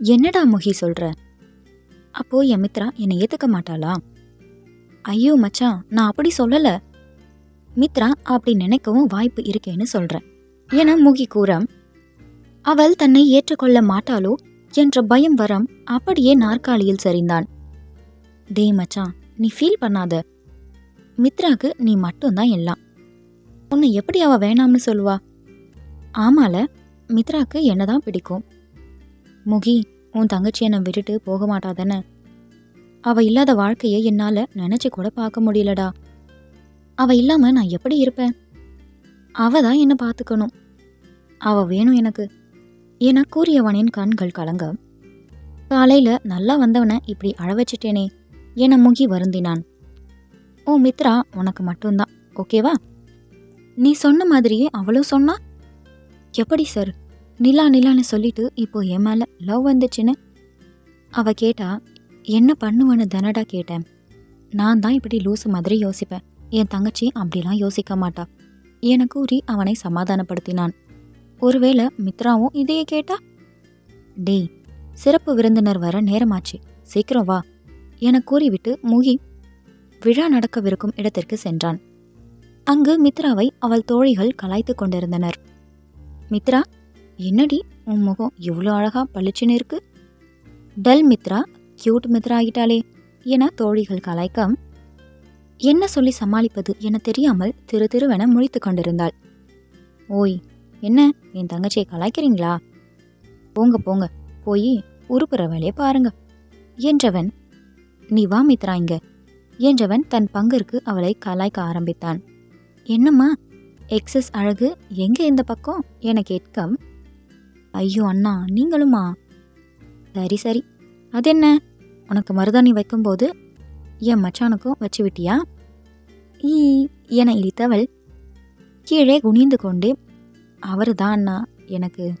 என்னடா முகி சொல்ற? அப்போ என் மித்ரா என்னை ஏத்துக்க மாட்டாளா? ஐயோ மச்சான் நான் அப்படி சொல்லல. மித்ரா அப்படி நினைக்கவும் வாய்ப்பு இருக்கேன்னு சொல்றேன் என முகி கூற அவள் தன்னை ஏற்றுக்கொள்ள மாட்டாளோ என்ற பயம் வரம் அப்படியே நாற்காலியில் சரிந்தான். டேய் மச்சான் நீ ஃபீல் பண்ணாத. மித்ராக்கு நீ மட்டும்தான் எல்லாம். உன்னை எப்படி அவ வேணாம்னு சொல்லுவா? ஆமால மித்ராக்கு என்னதான் பிடிக்கும். முகி உன் தங்கச்சியை நான் விட்டுட்டு போக மாட்டாதானே அவ இல்லாத வாழ்க்கையை என்னால நினைச்சு கூட பார்க்க முடியலடா. அவ இல்லாம நான் எப்படி இருப்பேன்? அவள் தான் என்ன பார்த்துக்கணும். அவ வேணும் எனக்கு. என கூறியவனின் கண்கள் கலங்க. காலையில நல்லா வந்தவனை இப்படி அழ வச்சிட்டேனே என முகி வருந்தினான். ஓ மித்ரா உனக்கு மட்டும்தான் ஓகேவா? நீ சொன்ன மாதிரியே அவளும் சொன்னா? எப்படி சார்? நிலா நிலான்னு சொல்லிட்டு இப்போ என் மேலே லவ் வந்துச்சுன்னு அவள் கேட்டா என்ன பண்ணுவேன்னு தானடா கேட்டேன். நான் தான் இப்படி லூசு மாதிரி யோசிப்பேன். என் தங்கச்சி அப்படிலாம் யோசிக்க மாட்டா. என கூறி அவனை சமாதானப்படுத்தினான். ஒருவேளை மித்ராவும் இதையே கேட்டா? டேய் சிறப்பு விருந்தினர் வர நேரமாச்சு. சீக்கிரம் வா. என கூறிவிட்டு முகி விழா நடக்கவிருக்கும் இடத்திற்கு சென்றான். அங்கு மித்ராவை அவள் தோழிகள் கலாய்த்து கொண்டிருந்தனர். மித்ரா என்னடி உன் முகம் இவ்வளோ அழகாக பளிச்சுன்னு இருக்கு? டல் மித்ரா கியூட் மித்ரா ஆகிட்டாளே என தோழிகள் கலாய்க்கம். என்ன சொல்லி சமாளிப்பது என தெரியாமல் திரு திருவென முழித்து கொண்டிருந்தாள். ஓய் என்ன என் தங்கச்சியை கலாய்க்கிறீங்களா? போங்க போங்க போய் உருப்புற வேலையை பாருங்க என்றவன். நீ வா மித்ரா இங்க என்றவன் தன் பங்கிற்கு அவளை கலாய்க்க ஆரம்பித்தான். என்னம்மா எக்ஸஸ் அழகு எங்கே இந்த பக்கம்? என கேட்க ஐயோ அண்ணா நீங்களுமா? சரி சரி. அது என்ன? உனக்கு மருதாணி வைக்கும்போது என் மச்சானுக்கும் வச்சு விட்டியா? ஈ என இழித்தவள் கீழே குனிந்து கொண்டே அவரு தான் அண்ணா எனக்கு?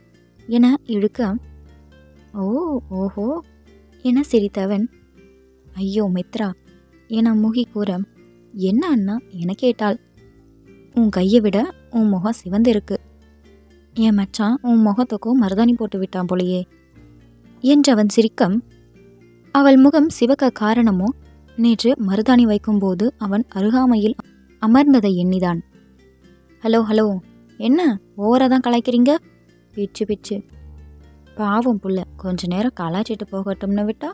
என இழுக்க ஓ ஓஹோ என சிரித்தவன். ஐயோ மித்ரா என முகி கூற என்ன அண்ணா என கேட்டாள். உன் கையை விட உன் முகம் சிவந்திருக்கு. என் மச்சான் உன் முகத்துக்கும் மருதாணி போட்டு விட்டான் போலையே. என்றவன் சிரிக்கம். அவள் முகம் சிவக்க காரணமோ நேற்று மருதாணி வைக்கும்போது அவன் அருகாமையில் அமர்ந்ததை எண்ணிதான். ஹலோ ஹலோ என்ன ஓவரா தான் கலாய்க்கிறீங்க? பிச்சு பிச்சு. பாவம் புள்ள கொஞ்ச நேரம் கலாய்ச்சிட்டு போகட்டும்னு விட்டா?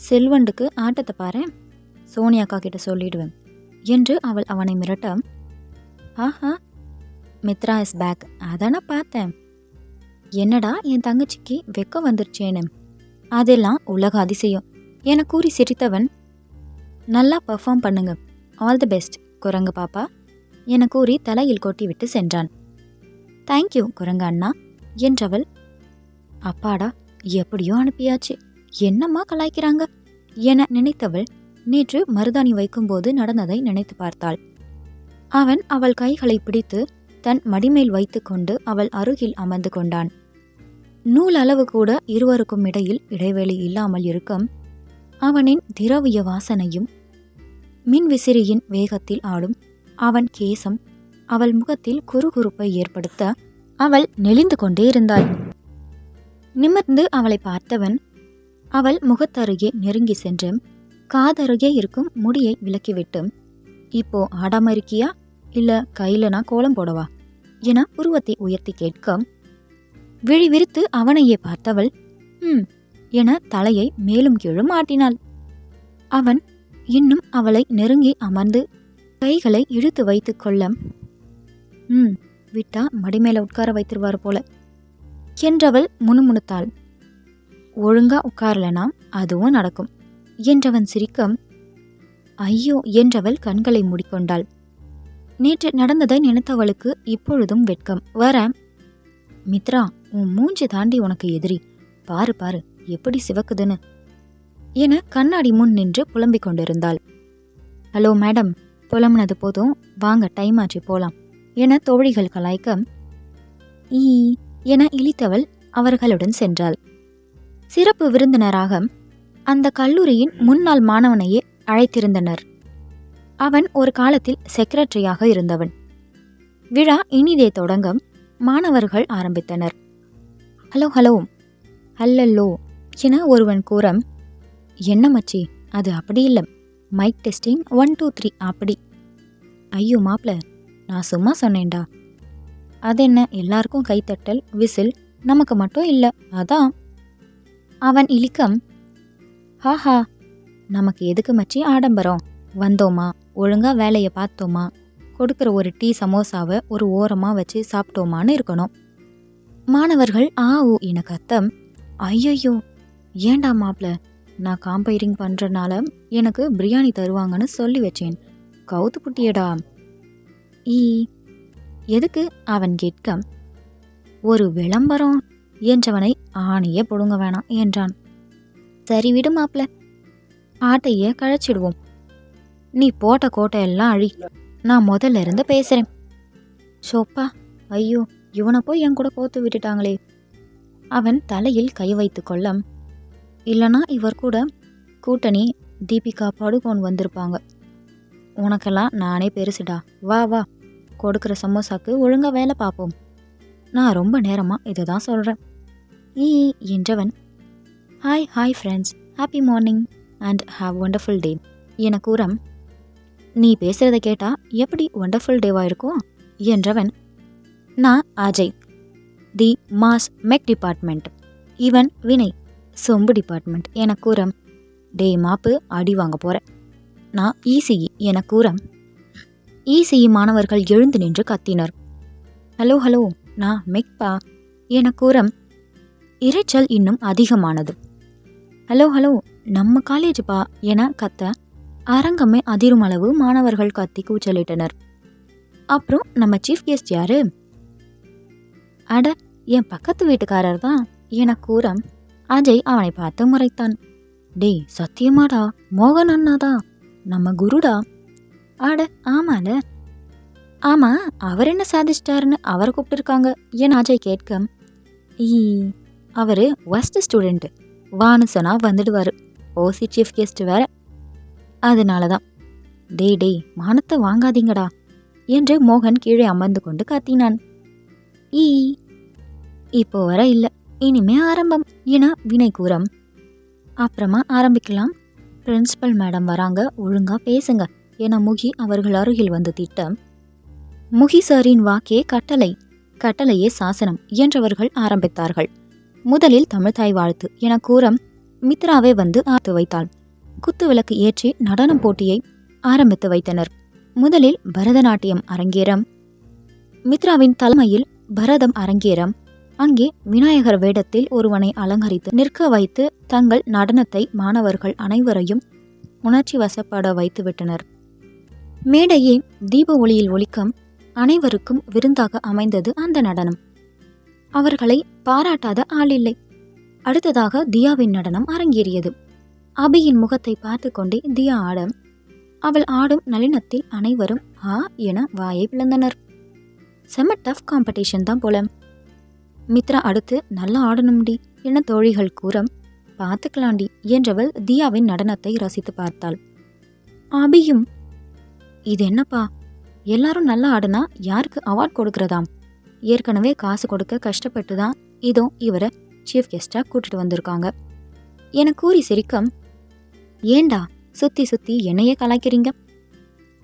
செல்வண்டுக்கு ஆட்டத்தை பாரு சோனியாக்கா கிட்ட சொல்லிடுவேன் என்று அவள் அவனை மிரட்ட ஆஹா மித்ரா இஸ் பேக் அதானே பார்த்தேன். என்னடா என் தங்கச்சிக்கு வெக்கம் வந்துருச்சேன்னு. அதெல்லாம் உலக அதிசயம். என கூறி சிரித்தவன் நல்லா பெர்ஃபார்ம் பண்ணுங்க. ஆல் தி பெஸ்ட் குரங்கு பாப்பா என கூறி தலையில் கொட்டிவிட்டு சென்றான். தேங்க்யூ குரங்கு அண்ணா என்றவள் அப்பாடா எப்படியோ அனுப்பியாச்சு. என்னம்மா கலாய்க்கிறாங்க? என நினைத்தவள் நேற்று மருதாணி வைக்கும்போது நடந்ததை நினைத்து பார்த்தாள். அவன் அவள் கைகளை பிடித்து தன் மடிமேல் வைத்துக்கொண்டு அவள் அருகில் அமர்ந்து கொண்டான். நூல் அளவு கூட இருவருக்கும் இடையில் இடைவெளி இல்லாமல் இருக்கும். அவனின் திரவிய வாசனையும் மின்விசிறியின் வேகத்தில் ஆடும் அவன் கேசம் அவள் முகத்தில் குறுகுறுப்பை ஏற்படுத்த அவள் நெளிந்து கொண்டே இருந்தாள். நிமிர்ந்து அவளை பார்த்தவன் அவள் முகத்தருகே நெருங்கி சென்று காதருகே இருக்கும் முடியை விலக்கிவிட்டு இப்போ ஆடாம இருக்கியா? இல்ல கையில நான் கோலம் போடவா? என புருவத்தை உயர்த்தி கேட்க விழி விரித்து அவனையே பார்த்தவள் ம் என தலையை மேலும் கீழும் ஆட்டினாள். அவன் இன்னும் அவளை நெருங்கி அமர்ந்து கைகளை இழுத்து வைத்து கொள்ள ம் விட்டா மடிமேல உட்கார வைத்திருவார் போல என்றவள் முணுமுணுத்தாள். ஒழுங்கா உட்காரலனா அதுவும் நடக்கும் என்றவன் சிரிக்க ஐயோ என்றவள் கண்களை மூடிக்கொண்டாள். நேற்று நடந்ததை நினைத்தவளுக்கு இப்பொழுதும் வெட்கம். வர மித்ரா உன் மூஞ்சி தாண்டி உனக்கு எதிரி. பாரு பாரு எப்படி சிவக்குதுன்னு. என கண்ணாடி முன் நின்று புலம்பிக் கொண்டிருந்தாள். ஹலோ மேடம் புலம்புனது போதும். வாங்க டைம் ஆச்சு போலாம். என தோழிகள் கலாய்க்க ஈ என இழித்தவள் அவர்களுடன் சென்றாள். சிறப்பு விருந்தினராக அந்த கல்லூரியின் முன்னாள் மாணவனையே அழைத்திருந்தனர். அவன் ஒரு காலத்தில் செக்ரட்டரியாக இருந்தவன். விழா இனிதே தொடங்க மாணவர்கள் ஆரம்பித்தனர். Hello hello. அல்லல்லோ என ஒருவன் கூற என்ன மச்சி அது அப்படி இல்லை. Mic testing one two three அப்படி. ஐயோ மாப்ள நான் சும்மா சொன்னேன்டா. அது என்ன எல்லாருக்கும் கைத்தட்டல் விசில் நமக்கு மட்டும் இல்லை அதான். அவன் இலிக்கம் ஹாஹா நமக்கு எதுக்கு மச்சி ஆடம்பரம்? வந்தோமா? ஒழுங்கா வேலையை பார்த்தோமா? கொடுக்குற ஒரு டீ சமோசாவை ஒரு ஓரமாக வச்சு சாப்பிட்டோமான்னு இருக்கணும். மாணவர்கள் ஆ ஓ என கத்தம் ஐயையோ ஏண்டா மாப்ள நான் காம்பைரிங் பண்ணுறனால எனக்கு பிரியாணி தருவாங்கன்னு சொல்லி வச்சேன். கவுத்து புட்டியடா ஈ எதுக்கு? அவன் கேட்க ஒரு விளம்பரம் என்றவனை ஆணையே பொடுங்க வேணாம் என்றான். சரி விடு மாப்ள. ஆட்டையே கழைச்சிடுவோம். நீ போட்ட கோட்டையெல்லாம் அழி. நான் முதல்ல இருந்து பேசுகிறேன் சோப்பா ஐயோ இவனை போய் என் கூட கோத்து விட்டுட்டாங்களே. அவன் தலையில் கை வைத்து கொள்ள இல்லைனா இவர் கூட கூட்டணி தீபிகா படுகோன் வந்திருப்பாங்க. உனக்கெல்லாம் நானே பெருசுடா. வா வா கொடுக்குற சமோசாக்கு ஒழுங்காக வேலை பார்ப்போம். நான் ரொம்ப நேரமாக இதை தான் சொல்கிறேன் ஈ என்றவன். Hi hi friends happy morning and have wonderful day என கூறம் நீ பேசுகிறத கேட்டா எப்படி ஒண்டர்ஃபுல் டேவா இருக்கும்? என்றவன் நான் Ajay. The mass mech department. இவன் வினய். சொம்பு டிபார்ட்மெண்ட் என கூறம். டே மாப்பு அடி வாங்க போகிறேன் நான் இசிஇ என கூறம். இசிஇ மாணவர்கள் எழுந்து நின்று கத்தினர். ஹலோ ஹலோ நான் மெக்பா என கூறம். இரைச்சல் இன்னும் அதிகமானது. ஹலோ ஹலோ நம்ம காலேஜ் பா? என கத்த அரங்கமே அதிரும் அளவு மாணவர்கள் கத்தி கூச்சலிட்டனர். அப்புறம் நம்ம சீஃப் கெஸ்ட் யாரு? அட என் பக்கத்து வீட்டுக்காரர் தான் என கூற அஜய் அவனை பார்த்து முறைத்தான். டேய் சத்தியமாடா மோகன் அண்ணாதா நம்ம குருடா? அட ஆமால. ஆமா அவர் என்ன சாதிச்சிட்டாருன்னு அவரை கூப்பிட்டுருக்காங்க என அஜய் கேட்க. ஈ அவரு ஒஸ்ட் ஸ்டூடெண்ட் வான்னு சொன்னா வந்துடுவாரு. ஓசி சீஃப் கெஸ்ட் வேற அதனால தான் டேய் டேய் மானத்தை வாங்காதீங்கடா என்று மோகன் கீழே அமர்ந்து கொண்டு கத்தினான். ஈ இப்போ வர இல்லை இனிமே ஆரம்பம் என வினை கூறம். அப்புறமா ஆரம்பிக்கலாம். பிரின்சிபல் மேடம் வராங்க ஒழுங்கா பேசுங்க என முகி அவர்கள் அருகில் வந்து திட்ட. முகி சாரின் வாக்கே கட்டளை கட்டளையே சாசனம் என்றவர்கள் ஆரம்பித்தார்கள். முதலில் தமிழ்தாய் வாழ்த்து என கூறம். மித்ராவே வந்து ஆத்து வைத்தாள். குத்து விளக்கு ஏற்றி நடனம் போட்டியை ஆரம்பித்து வைத்தனர். முதலில் பரதநாட்டியம் அரங்கேறம். மித்ராவின் தலைமையில் பரதம் அரங்கேறம். அங்கே விநாயகர் வேடத்தில் ஒருவனை அலங்கரித்து நிற்க வைத்து தங்கள் நடனத்தை மாணவர்கள் அனைவரையும் உணர்ச்சி வசப்பட வைத்துவிட்டனர். மேடையே தீப ஒளியில் ஒலிக்கம் அனைவருக்கும் விருந்தாக அமைந்தது அந்த நடனம். அவர்களை பாராட்டாத ஆளில்லை அடுத்ததாக தியாவின் நடனம் அரங்கேறியது. அபியின் முகத்தை பார்த்து கொண்டே தியா ஆட அவள் ஆடும் நளினத்தில் அனைவரும் ஆ என வாயை பிளந்தனர். செம்ம டஃப் காம்படிஷன் தான் போல மித்ரா அடுத்து நல்லா ஆடணும்டி என தோழிகள் கூற பார்த்துக்கலாண்டி என்றவள் தியாவின் நடனத்தை ரசித்து பார்த்தாள். அபியும் இது என்னப்பா? எல்லாரும் நல்லா ஆடுனா யாருக்கு அவார்ட் கொடுக்கறதாம்? ஏற்கனவே காசு கொடுக்க கஷ்டப்பட்டு தான் இதோ இவரை சீஃப் கெஸ்டாக கூட்டிட்டு வந்திருக்காங்க என கூறி சிரிக்கம் ஏண்டா சுத்தி சுத்தி என்னையே கலாய்க்கிறீங்க?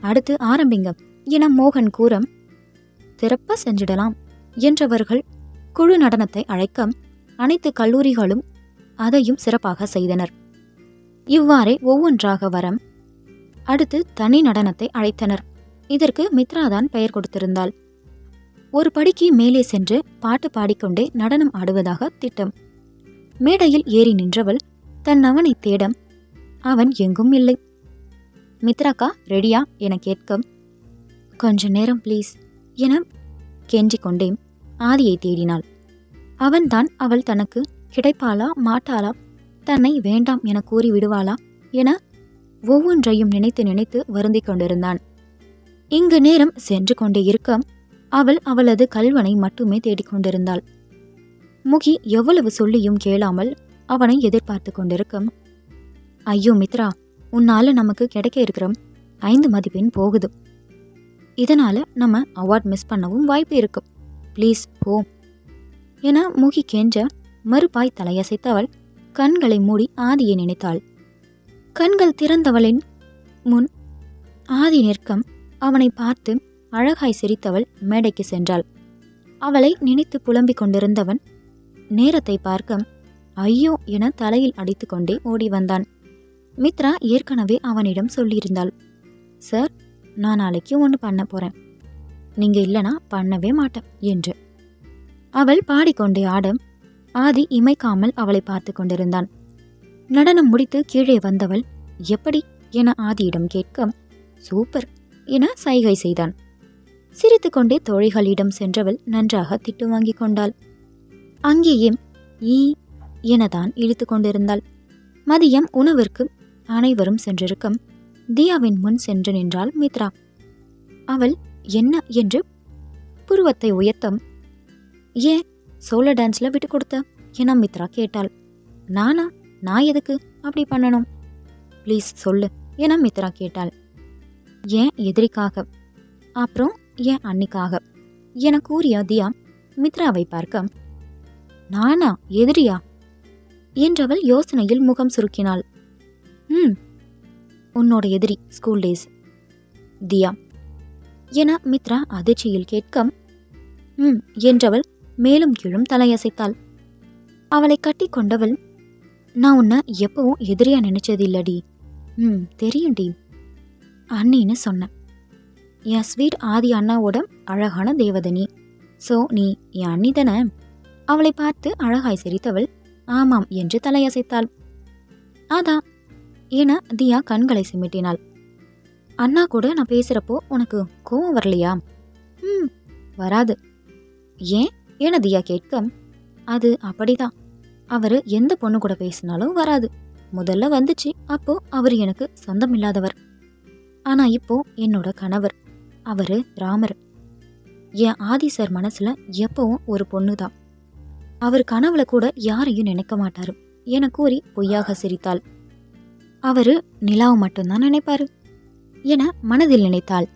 அடுத்து ஆரம்பிங்க. என மோகன் கூறம் சிறப்பா செஞ்சிடலாம் என்றவர்கள் குழு நடனத்தை அழைக்க அனைத்து கல்லூரிகளும் அதையும் சிறப்பாக செய்தனர். இவ்வாறே ஒவ்வொன்றாக வரம் அடுத்து தனி நடனத்தை அழைத்தனர். இதற்கு மித்ராதான் பெயர் கொடுத்திருந்தாள். ஒரு படிக்கு மேலே சென்று பாட்டு பாடிக்கொண்டே நடனம் ஆடுவதாக திட்டம். மேடையில் ஏறி நின்றவள் தன் அவனை தேடம். அவன் எங்கும் இல்லை. மித்ராக்கா ரெடியா? என கேட்க கொஞ்ச நேரம் ப்ளீஸ் என கெஞ்சிக் கொண்டே ஆதியை தேடினாள். அவன்தான் அவள் தனக்கு கிடைப்பாளா மாட்டாளா? தன்னை வேண்டாம் என கூறி விடுவாளா? என ஒவ்வொன்றையும் நினைத்து நினைத்து வருந்திக் கொண்டிருந்தான். இங்கு நேரம் சென்று கொண்டே இருக்க அவள் அவளது கல்வனை மட்டுமே தேடிக்கொண்டிருந்தாள் முகி எவ்வளவு சொல்லியும் கேளாமல் அவனை எதிர்பார்த்து கொண்டிருக்க ஐயோ மித்ரா உன்னால நமக்கு கிடைக்க இருக்கிற ஐந்து மதிப்பெண் போகுது. இதனால் நம்ம அவார்ட் மிஸ் பண்ணவும் வாய்ப்பு இருக்கும் ப்ளீஸ் போ. என முகி கெஞ்ச மறுபாய் தலையசைத்தவள் கண்களை மூடி ஆதியை நினைத்தாள். கண்கள் திறந்தவளின் முன் ஆதி நிற்கம் அவனை பார்த்து அழகாய் சிரித்தவள் மேடைக்கு சென்றாள். அவளை நினைத்து புலம்பிக் கொண்டிருந்தவன் நேரத்தை பார்க்க ஐயோ என தலையில் அடித்துக்கொண்டே ஓடி வந்தான். மித்ரா ஏற்கனவே அவனிடம் சொல்லியிருந்தாள். சார் நான் நாளைக்கு ஒன்று பண்ண போறேன். நீங்க இல்லனா பண்ணவே மாட்டேன் என்று. அவள் பாடிக்கொண்டே ஆடம் ஆதி இமைக்காமல் அவளை பார்த்து கொண்டிருந்தான். நடனம் முடித்து கீழே வந்தவள் எப்படி? என ஆதியிடம் கேட்க சூப்பர் என சைகை செய்தான். சிரித்துக்கொண்டே தோழிகளிடம் சென்றவள் நன்றாக திட்டு வாங்கிக் கொண்டாள். அங்கேயே ஈ எனதான் இழுத்து கொண்டிருந்தாள். மதியம் உணவிற்கு அனைவரும் சென்றிருக்கும். தியாவின் முன் சென்று நின்றாள் மித்ரா. அவள் என்ன என்று? புருவத்தை உயர்த்தம். ஏன் சோலோ டான்ஸ்ல விட்டு கொடுத்த? என மித்ரா கேட்டாள். நானா? நான் எதுக்கு அப்படி பண்ணணும்? ப்ளீஸ் சொல்லு என மித்ரா கேட்டாள். ஏன் எதிரிக்காக? அப்புறம் ஏன் அன்னிக்காக? என கூறிய தியா மித்ராவை பார்க்க. நானா? எதிரியா? என்றவள் யோசனையில் முகம் சுருக்கினாள். ம். உன்னோட எதிரி ஸ்கூல் டேஸ் தியா. என மித்ரா அதிர்ச்சியில் கேட்க ம் என்றவள் மேலும் கீழும் தலையசைத்தாள். அவளை கட்டி கொண்டவள் நான் உன்னை எப்பவும் எதிரியா நினைச்சது இல்லடி ம் தெரியும்டி அண்ணின்னு சொன்னேன் என் ஸ்வீட் ஆதி அண்ணாவோட அழகான தேவதனி. ஸோ நீ என் அண்ணி தானே? அவளை பார்த்து அழகாய் சிரித்தவள் ஆமாம் என்று தலையசைத்தாள். அதான் என தியா கண்களை சிமிட்டினாள். அண்ணா கூட நான் பேசுறப்போ உனக்கு கோவம் வரலையா? ம் வராது. ஏன்? என தியா கேட்க அது அப்படிதான். அவர் எந்த பொண்ணு கூட பேசினாலும் வராது. முதல்ல வந்துச்சு அப்போ அவர் எனக்கு சொந்தம் இல்லாதவர். ஆனா இப்போ என்னோட கணவர். அவரு ராமர். என் ஆதி சார் மனசுல எப்பவும் ஒரு பொண்ணு தான் அவர் கனவுல கூட யாரையும் நினைக்க மாட்டாரு என கூறி பொய்யாக சிரித்தாள். அவர் நிலாவை மட்டும்தான் நினைப்பாரு என மனதில் நினைத்தாள்.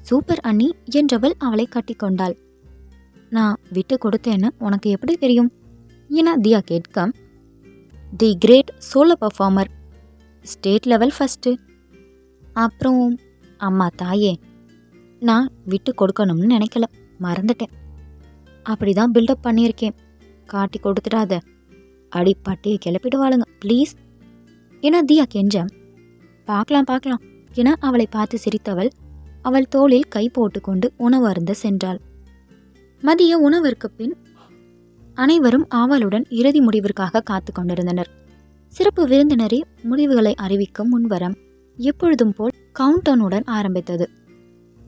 சூப்பர் அண்ணி என்றவள் அவளை கட்டிக்கொண்டாள் நான் விட்டு கொடுத்தேன்னு உனக்கு எப்படி தெரியும்? என தியா கேட்க the great solo performer. State level first அப்புறம் அம்மா தாயே நான் விட்டு கொடுக்கணும்னு நினைக்கல மறந்துட்டேன். அப்படிதான் பில்டப் பண்ணியிருக்கேன். காட்டி கொடுத்துடாத. அடி பட்டியை கிளப்பிடுவாளுங்க ப்ளீஸ். என தியா கெஞ்ச பார்க்கலாம் பார்க்கலாம். என அவளை பார்த்து சிரித்தவள் அவள் தோளில் கை போட்டுக்கொண்டு உணவு அருந்த சென்றாள். மதிய உணவிற்கு பின் அனைவரும் ஆவலுடன் இறுதி முடிவிற்காக காத்து கொண்டிருந்தனர். சிறப்பு விருந்தினரே முடிவுகளை அறிவிக்கும் முன்வரம் எப்பொழுதும் போல் கவுண்டவுனுடன் ஆரம்பித்தது.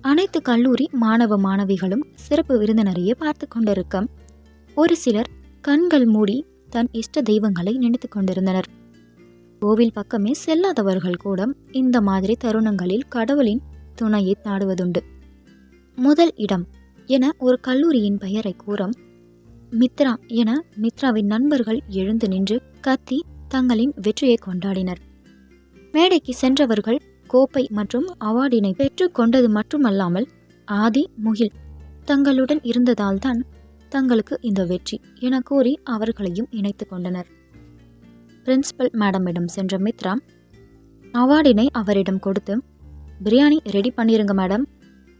அனைத்து கல்லூரி மாணவ மாணவிகளும் சிறப்பு விருந்தினரையே பார்த்து கொண்டிருக்க ஒரு சிலர் கண்கள் மூடி தன் இஷ்ட தெய்வங்களை நினைத்து கொண்டிருந்தனர். கோவில் பக்கமே செல்லாதவர்கள் கூட இந்த மாதிரி தருணங்களில் கடவுளின் துணையை நாடுவதுண்டு. முதல் இடம் என ஒரு கல்லூரியின் பெயரை கூறும் மித்ரா என மித்ராவின் நண்பர்கள் எழுந்து நின்று கத்தி தங்களின் வெற்றியை கொண்டாடினர். மேடைக்கு சென்றவர்கள் கோப்பை மற்றும் அவார்டினை பெற்று கொண்டது மட்டுமல்லாமல் ஆதி முகில் தங்களுடன் இருந்ததால்தான் தங்களுக்கு இந்த வெற்றி என கூறி அவர்களையும் இணைத்து கொண்டனர். பிரின்சிபல் மேடமிடம் சென்ற மித்ரா அவார்டினை அவரிடம் கொடுத்து பிரியாணி ரெடி பண்ணிருங்க மேடம்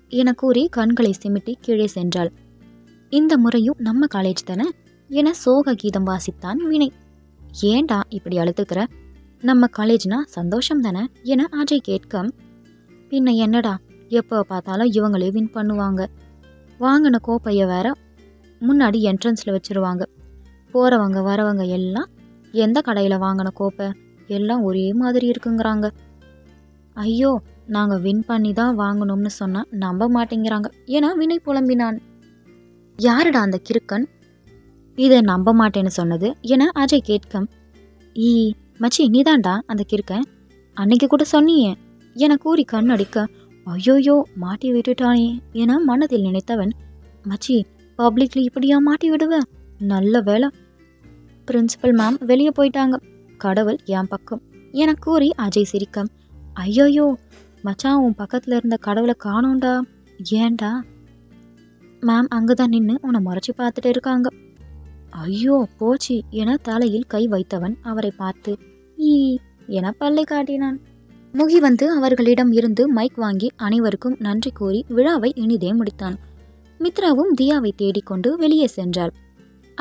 என கூறி கண்களை சிமிட்டி கீழே சென்றாள். இந்த முறையும் நம்ம காலேஜ் தானே? என சோக கீதம் வாசித்தான் வினை ஏன்டா இப்படி அழுத்துக்கிற நம்ம காலேஜ்னா சந்தோஷம் தானே? என அஜய் கேட்க பின்ன என்னடா? எப்போ பார்த்தாலும் இவங்களே வின் பண்ணுவாங்க. வாங்கின கோப்பையை வேற முன்னாடி என்ட்ரன்ஸில் வச்சிருவாங்க. போகிறவங்க வரவங்க எல்லாம் எந்த கடையில் வாங்கின கோப்பை? எல்லாம் ஒரே மாதிரி இருக்குங்கிறாங்க. ஐயோ நாங்கள் வின் பண்ணி தான் வாங்கணும்னு சொன்னால் நம்ப மாட்டேங்கிறாங்க. ஏன்னா வினை புலம்பினான். யாருடா அந்த கிறுக்கன்? இதை நம்ப மாட்டேன்னு சொன்னது என அஜய் கேட்க ஈ மச்சி நீதான்டா அந்த கிறுக்கன்? அன்னைக்கு கூட சொன்னியே என கூறி கண்ணடிக்க ஐயோயோ மாட்டி விட்டுட்டானே என மனதில் நினைத்தவன் மச்சி பப்ளிக்ல இப்படியா மாட்டி விடுவ? நல்ல வேலை பிரின்சிபல் மேம் வெளியே போயிட்டாங்க. கடவுள் என் பக்கம். என கூறி அஜய் சிரிக்கம் ஐயோயோ மச்சான் உன் பக்கத்தில் இருந்த கடவுளை காணோண்டா ஏன்டா? மேம் அங்கே தான் நின்று உன்னை முறைச்சி பார்த்துட்டு இருக்காங்க. ஐயோ போச்சு. என தலையில் கை வைத்தவன் அவரை பார்த்து ஈ என பல்லை காட்டினான். முகி வந்து அவர்களிடம் இருந்து மைக் வாங்கி அனைவருக்கும் நன்றி கூறி விழாவை இனிதே முடித்தான். மித்ராவும் தியாவை தேடிக்கொண்டு வெளியே சென்றாள்.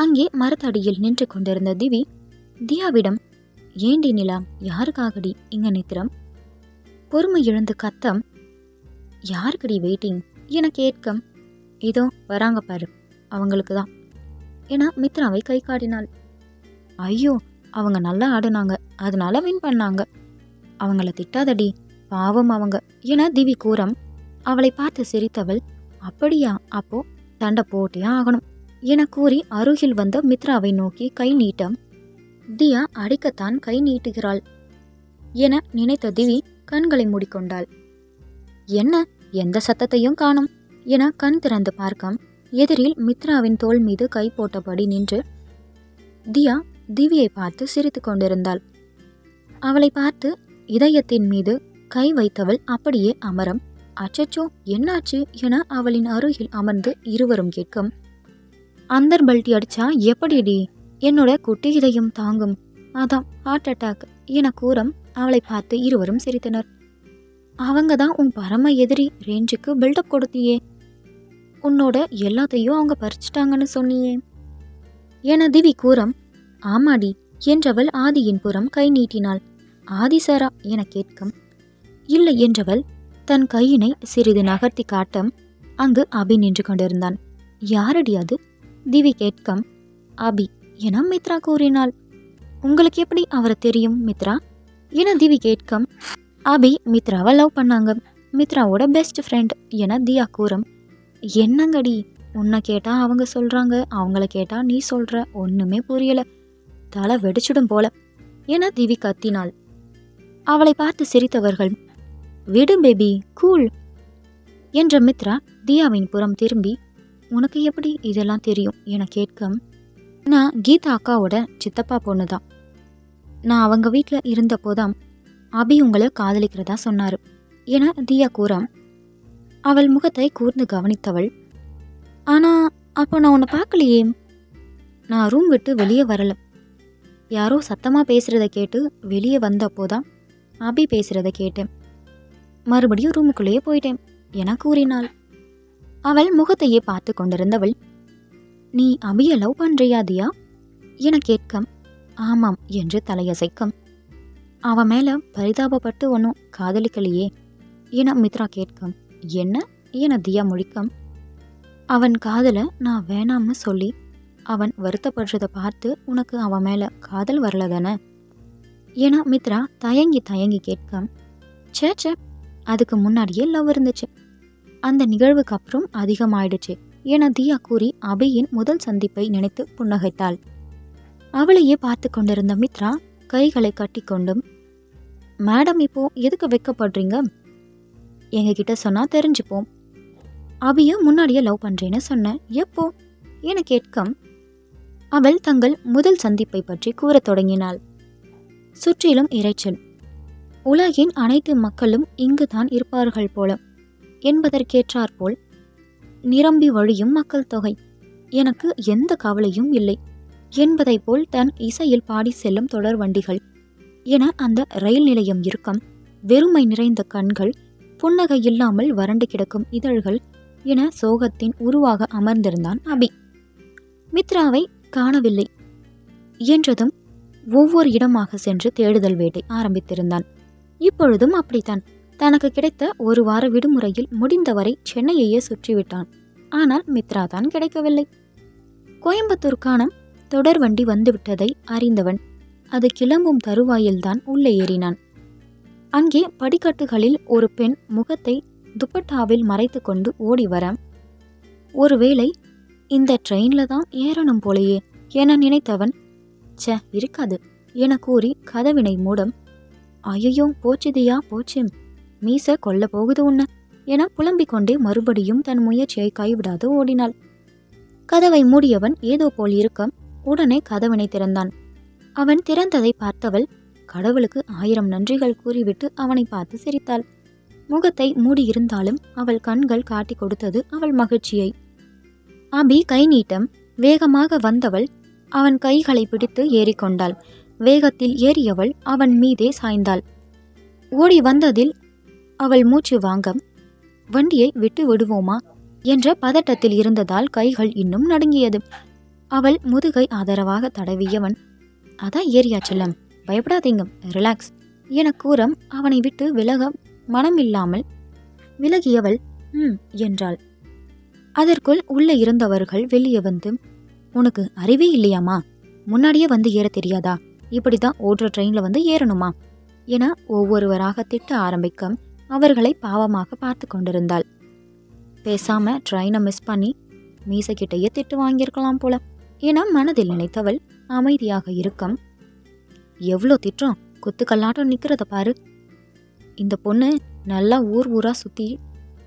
அங்கே மரத்தடியில் நின்று கொண்டிருந்த திவி தியாவிடம் ஏண்டி நிலா யாருக்காகடி இங்க நித்திரம்? பொறுமை இழந்து கத்தம். யாருக்கடி வெயிட்டிங் என கேட்கம். இதோ வராங்க பாரு அவங்களுக்கு தான் என மித்ராவை கை காட்டினாள். ஐயோ அவங்க நல்லா ஆடுனாங்க அதனால வின் பண்ணாங்க. அவங்கள திட்டாதடி பாவம் அவங்க என திவி கூறம். அவளை பார்த்து சிரித்தவள் அப்படியா அப்போ தண்டை போட்டே ஆகணும். என கூறி அருகில் வந்த மித்ராவை நோக்கி கை நீட்டம். தியா அடிக்கத்தான் கை நீட்டுகிறாள். என நினைத்த திவி கண்களை மூடிக்கொண்டாள். என்ன? எந்த சத்தத்தையும் காணும்? என கண் திறந்து பார்க்கம். எதிரில் மித்ராவின் தோள் மீது கை போட்டபடி நின்று தியா திவியை பார்த்து சிரித்து கொண்டிருந்தாள். அவளை பார்த்து இதயத்தின் மீது கை வைத்தவள் அப்படியே அமரம். அச்சச்சோ! என்னாச்சு? என அவளின் அருகில் அமர்ந்து இருவரும் கேட்கும். அந்தர் பல்ட்டி அடிச்சா எப்படிடி? என்னோட குட்டி இதயம் தாங்கும். அதான் ஹார்ட் அட்டாக் என கூறம் அவளை பார்த்து இருவரும் சிரித்தனர். அவங்க தான் உன் பரம எதிரி ரேஞ்சுக்கு பில்டப் கொடுத்தியே. உன்னோட எல்லாத்தையும் அவங்க பறிச்சிட்டாங்கன்னு சொன்னியே. என திவி கூறம் ஆமாடி என்றவள் ஆதியின் புறம் கை நீட்டினாள். ஆதி சாரா என கேட்கும். இல்லை என்றவள் தன் கையினை சிறிது நகர்த்தி காட்டம். அங்கு அபி நின்று கொண்டிருந்தான். யாரடி அது? திவி கேட்கம் அபி என மித்ரா கூறினாள். உங்களுக்கு எப்படி அவரை தெரியும் மித்ரா? என திவி கேட்கம் அபி மித்ராவை லவ் பண்ணாங்க. மித்ராவோட பெஸ்ட் ஃப்ரெண்ட் என தியா கூறும். என்னங்கடி? உன்னை கேட்டால் அவங்க சொல்கிறாங்க அவங்கள கேட்டால் நீ சொல்கிற ஒன்றுமே புரியலை. தலை வெடிச்சிடும் போல என திவி கத்தினாள். அவளை பார்த்து சிரித்தவர்கள் விடு பேபி கூல் என்ற மித்ரா தியாவின் புறம் திரும்பி உனக்கு எப்படி இதெல்லாம் தெரியும்? என கேட்க நான் கீதா அக்காவோட சித்தப்பா பொண்ணு தான் நான் அவங்க வீட்டில் இருந்தப்போதான் அபி உங்களை காதலிக்கிறதா சொன்னாரு என தியா கூறாம். அவள் முகத்தை கூர்ந்து கவனித்தவள். ஆனா அப்போ நான் உன்னை பார்க்கலையே. நான் ரூம் விட்டு வெளியே வரல. யாரோ சத்தமாக பேசுகிறத கேட்டு வெளியே வந்தப்போதான் அபி பேசுகிறத கேட்டேன். மறுபடியும் ரூமுக்குள்ளேயே போயிட்டேன் என கூறினாள். அவள் முகத்தையே பார்த்து கொண்டிருந்தவள் நீ அபிய லவ் பண்றியா தியா? என கேட்க ஆமாம் என்று தலையசைக்கம். அவன் மேல பரிதாபப்பட்டு ஒன்றும் காதலிக்கலையே என மித்ரா கேட்கும். என்ன? என தியா முழிக்கம். அவன் காதல நான் வேணாம்னு சொல்லி அவன் வருத்தப்படுறத பார்த்து உனக்கு அவன் மேல காதல் வரல தானே என மித்ரா தயங்கி தயங்கி கேட்க ச்சே சே அதுக்கு முன்னாடியே லவ் இருந்துச்சு. அந்த நிகழ்வுக்கு அப்புறம் அதிகமாயிடுச்சு என தியா கூறி அபியின் முதல் சந்திப்பை நினைத்து புன்னகைத்தாள். அவளையே பார்த்து கொண்டிருந்த மித்ரா கைகளை கட்டிக்கொண்டும் மேடம் இப்போ எதுக்கு வெக்கப்படுறீங்க? எங்ககிட்ட சொன்னா தெரிஞ்சுப்போம். அபிய முன்னாடியே லவ் பண்றேன்னு சொன்னேன் எப்போ? என கேட்கம். அவள் தங்கள் முதல் சந்திப்பை பற்றி கூறத் தொடங்கினாள். சுற்றிலும் இரைச்சல் உலகின் அனைத்து மக்களும் இங்குதான் இருப்பார்கள் போல. என்பதற்கேற்றாற்போல் நிரம்பி வழியும் மக்கள் தொகை. எனக்கு எந்த கவலையும் இல்லை. என்பதைப் போல் தன் இசையில் பாடி செல்லும் தொடர் வண்டிகள். என அந்த ரயில் நிலையம் இருக்கும் வெறுமை நிறைந்த கண்கள் புன்னகை இல்லாமல் வறண்டு கிடக்கும் இதழ்கள் என சோகத்தின் உருவாக அமர்ந்திருந்தான் அபி. மித்ராவை காணவில்லை. என்றதும் ஒவ்வொரு இடமாக சென்று தேடுதல் வேட்டை ஆரம்பித்திருந்தான். இப்பொழுதும் அப்படித்தான். தனக்கு கிடைத்த ஒரு வார விடுமுறையில் முடிந்தவரை சென்னையையே சுற்றிவிட்டான். ஆனால் மித்ரா தான் கிடைக்கவில்லை. கோயம்புத்தூருக்கான தொடர் வண்டி வந்துவிட்டதை அறிந்தவன் அது கிளம்பும் தருவாயில்தான் உள்ளே ஏறினான். அங்கே படிக்கட்டுகளில் ஒரு பெண் முகத்தை துப்பட்டாவில் மறைத்து கொண்டு ஓடி வர ஒருவேளை இந்த ட்ரெயின்ல தான் ஏறணும் போலையே என நினைத்தவன் ச்சே இருக்காது என கூறி கதவினை மூடம் ஐயோ போச்சுதியா போச்சு. மீச கொல்ல போகுது உன்ன என புலம்பிக் கொண்டே மறுபடியும் தன் முயற்சியை கைவிடாது ஓடினாள். கதவை மூடியவன் ஏதோ போல் இருக்க உடனே கதவினை திறந்தான். அவன் திறந்ததை பார்த்தவள் கடவுளுக்கு ஆயிரம் நன்றிகள் கூறிவிட்டு அவனை பார்த்து சிரித்தாள். முகத்தை மூடியிருந்தாலும் அவள் கண்கள் காட்டிக் கொடுத்தது அவள் மகிழ்ச்சியை. அபி கை நீட்டம் வேகமாக வந்தவள் அவன் கைகளை பிடித்து ஏறிக்கொண்டாள். வேகத்தில் ஏறியவள் அவன் மீதே சாய்ந்தாள். ஓடி வந்ததில் அவள் மூச்சு வாங்க வண்டியை விட்டு விடுவோமா? என்ற பதட்டத்தில் இருந்ததால் கைகள் இன்னும் நடுங்கியது. அவள் முதுகை ஆதரவாக தடவியவன் அதான் ஏரியா செல்லம் பயப்படாதீங்க ரிலாக்ஸ் என கூறம் அவனை விட்டு விலக மனமில்லாமல் விலகியவள் ம் என்றாள். அதற்குள் உள்ளே இருந்தவர்கள் வெளியே வந்து உனக்கு அறிவே இல்லையாமா? முன்னாடியே வந்து ஏற தெரியாதா? இப்படி தான் ஓடுற ட்ரெயினில் வந்து ஏறணுமா? என ஒவ்வொருவராக திட்ட ஆரம்பிக்க அவர்களை பாவமாக பார்த்து கொண்டிருந்தாள். பேசாம ட்ரெயினை மிஸ் பண்ணி மீசைக்கிட்டேயே திட்டு வாங்கியிருக்கலாம் போல. என மனதில் நினைத்தவள் அமைதியாக இருக்கும். எவ்வளோ திட்டம் குத்துக்கல்லாட்டம் நிற்கிறத பாரு. இந்த பொண்ணு நல்லா ஊர் ஊரா சுற்றி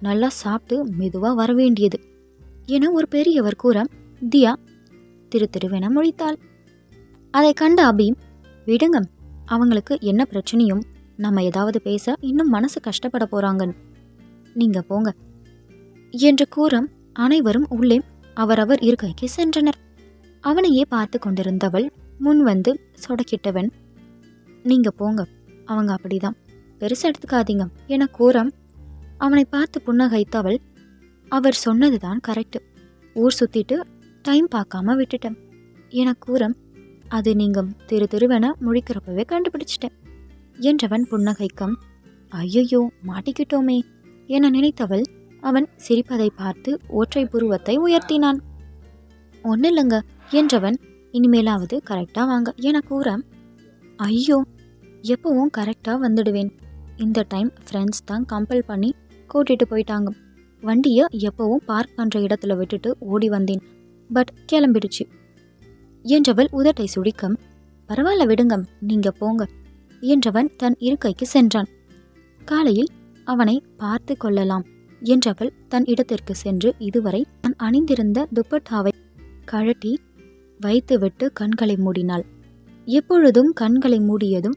நல்லா சாப்பிட்டு மெதுவாக வர வேண்டியது என ஒரு பெரியவர் கூற தியா திரு திருவென முழித்தாள். அதை கண்ட அபி விடுங்க அவங்களுக்கு என்ன பிரச்சனையும் நம்ம ஏதாவது பேச இன்னும் மனசு கஷ்டப்பட போறாங்கன்னு. நீங்க போங்க. என்று கூறம் அனைவரும் உள்ளே அவரவர் இருக்கைக்கு சென்றனர். அவனையே பார்த்து கொண்டிருந்தவள் முன் வந்து சொடக்கிட்டவன் நீங்க போங்க. அவங்க அப்படிதான். பெருசா எடுத்துக்காதீங்க என கூறம் அவனை பார்த்து புன்னகைத்தவள் அவர் சொன்னதுதான் கரெக்டு. ஊர் சுத்திட்டு டைம் பார்க்காம விட்டுட்டேன் என கூறம். அது நீங்க திரு திருவென முழிக்கிறப்பவே கண்டுபிடிச்சிட்டேன். என்றவன் புன்னகைக்கம். ஐயையோ மாட்டிக்கிட்டோமே என நினைத்தவள் அவன் சிரிப்பதை பார்த்து ஒற்றை புருவத்தை உயர்த்தினான். ஒன்றும் இல்லைங்க என்றவன் இனிமேலாவது கரெக்டா வாங்க என கூற ஐயோ எப்பவும் கரெக்டா வந்துடுவேன். இந்த டைம் ஃப்ரெண்ட்ஸ் தான் கம்பல் பண்ணி கூட்டிட்டு போயிட்டாங்க. வண்டியை எப்பவும் பார்க் பண்ணுற இடத்துல விட்டுட்டு ஓடி வந்தேன். பட் கிளம்பிடுச்சு. என்றவள் உதட்டை சுடிக்கம் பரவாயில்ல விடுங்க நீங்க போங்க. என்றவன் தன் இருக்கைக்கு சென்றான். காலையில் அவனை பார்த்து கொள்ளலாம் என்றவள் தன் இடத்திற்கு சென்று இதுவரை தான் அணிந்திருந்த துப்பட்டாவை கழட்டி வைத்துவிட்டு கண்களை மூடினாள். எப்பொழுதும் கண்களை மூடியதும்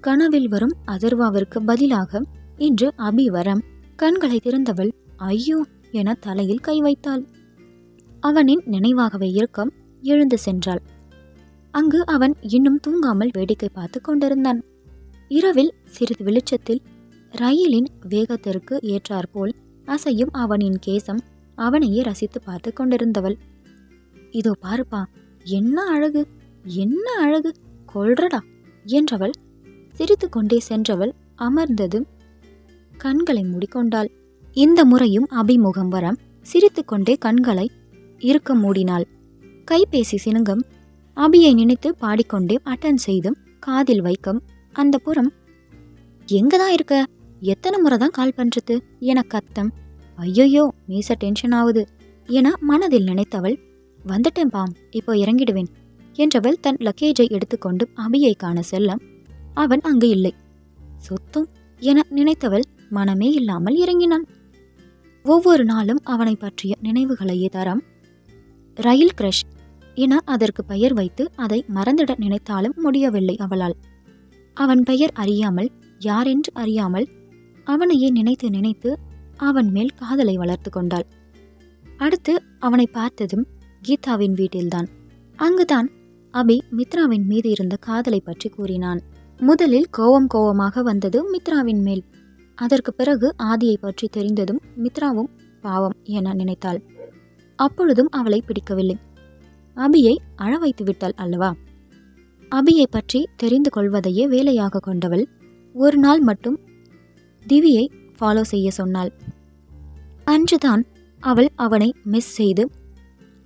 கனவில் வரும் அதர்வாவிற்கு பதிலாக இன்று அபி வரம் கண்களை திறந்தவள் ஐயோ என தலையில் கை வைத்தாள். அவனின் நினைவாகவே இருக்கம் எழுந்து சென்றாள். அங்கு அவன் இன்னும் தூங்காமல் வேடிக்கை பார்த்து கொண்டிருந்தான். இரவில் சிறிது வெளிச்சத்தில் ரயிலின் வேகத்திற்கு ஏற்றாற்போல் அசையும் அவனின் கேசம் அவனையே ரசித்து பார்த்து கொண்டிருந்தவள். இதோ பாருப்பா என்ன அழகு என்ன அழகு கொள்றடா என்றவள் சிரித்து கொண்டே சென்றவள் அமர்ந்ததும் கண்களை மூடிக்கொண்டாள். இந்த முறையும் அபிமுகம் வர சிரித்துக்கொண்டே கண்களை இருக்க மூடினாள். கைபேசி சினுங்கம் அபியை நினைத்து பாடிக்கொண்டே அட்டன் செய்தும் காதில் வைக்கும் அந்த புறம் எங்க தான் இருக்க? எத்தனை முறை தான் கால் பண்றது? என கத்தம். ஐயோயோ மீச டென்ஷன் ஆகுது என மனதில் நினைத்தவள் வந்துட்டேன் பாம் இப்போ இறங்கிடுவேன் என்றவள் தன் லக்கேஜை எடுத்துக்கொண்டு அபியை காண செல்ல அவன் அங்கு இல்லை. சொத்தும் என நினைத்தவள் மனமே இல்லாமல் இறங்கினான். ஒவ்வொரு நாளும் அவனை பற்றிய நினைவுகளையே தரம். ரயில் கிரஷ் என அதற்கு பெயர் வைத்து அதை மறந்திட நினைத்தாலும் முடியவில்லை அவளால். அவன் பெயர் அறியாமல் யாரென்று அறியாமல் அவனையே நினைத்து நினைத்து அவன் மேல் காதலை வளர்த்து கொண்டாள். அடுத்து அவனை பார்த்ததும் கீதாவின் வீட்டில்தான். அங்குதான் அபி மித்ராவின் மீது இருந்த காதலை பற்றி கூறினான். முதலில் கோவம் கோவமாக வந்தது மித்ராவின் மேல். அதற்கு பிறகு ஆதியை பற்றி தெரிந்ததும் மித்ராவும் பாவம் என நினைத்தாள். அப்பொழுதும் அவளை பிடிக்கவில்லை. அபியை அழ வைத்து விட்டாள் அல்லவா? அபியை பற்றி தெரிந்து கொள்வதையே வேலையாக கொண்டவள். ஒரு நாள் மட்டும் திவியை ஃபாலோ செய்ய சொன்னாள். அன்றுதான் அவள் அவனை மிஸ் செய்து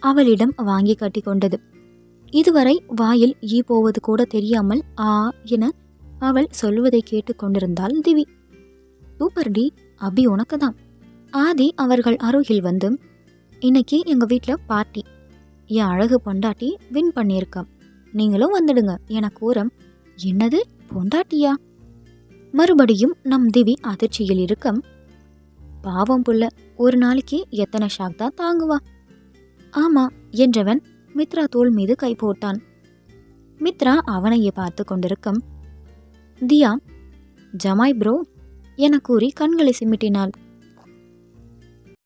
அவளிடம் வாங்கி கட்டி கொண்டது. இதுவரை வாயில் ஈ போவது கூட தெரியாமல் ஆ என அவள் சொல்வதை கேட்டு கொண்டிருந்தாள் திவி. சூப்பர் டி அபி உனக்கு தான் ஆதி அவர்கள் அருகில் வந்து இன்னைக்கு எங்க வீட்டில் பார்ட்டி என் அழகு பொண்டாட்டி வின் பண்ணியிருக்கா. நீங்களும் வந்துடுங்க என கூறம். என்னது பொண்டாட்டியா? மறுபடியும் நம் திவி அதிர்ச்சியில் இருக்கம். பாவம் புள்ள ஒரு நாளைக்கு எத்தனை ஷாக் தான் தாங்குவா? ஆமா என்றவன் மித்ரா தோல் மீது கை போட்டான். மித்ரா அவனையே பார்த்து கொண்டிருக்கம். தியா ஜமாய் ப்ரோ என கூறி கண்களை சிமிட்டினாள்.